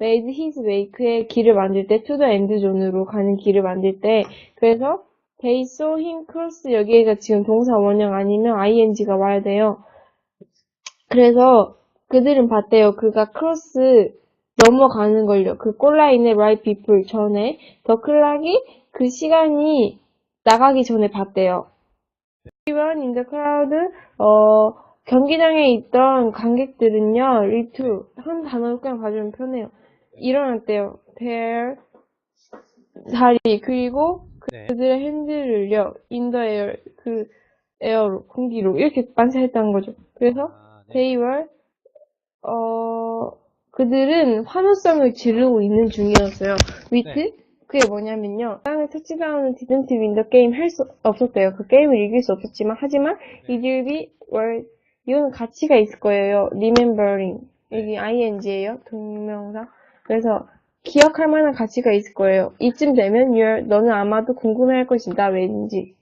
made his wake의 길을 만들 때 the end zone으로 가는 길을 만들 때 그래서 they saw him cross 여기가 지금 동사 원형 아니면 ing가 와야 돼요. 그래서 그들은 봤대요. 그가 크로스 넘어가는 걸요. 그 꼴라인의 right people 전에 더 클락이 그 시간이 나가기 전에 봤대요. Everyone in the crowd, 어, 경기장에 있던 관객들은요, 리투, 한 단어로 그냥 봐주면 편해요. 일어났대요. their 다리, 그리고 네. 그들의 핸들을요, in the air, 그, 에어로, 공기로, 이렇게 만세했다는 거죠. 그래서, 아, 네. they were, 어, 그들은 환호성을 지르고 있는 중이었어요. with, 네. 그게 뭐냐면요. 땅을 터치다운을 win the game 할수 없었대요. 그 게임을 이길 수 없었지만, 하지만, 네. it will be, 이거는 가치가 있을 거예요. remembering. 여기 ing예요. 동명사. 그래서, 기억할 만한 가치가 있을 거예요. 이쯤 되면, you're, 너는 아마도 궁금해할 것이다. 왠지.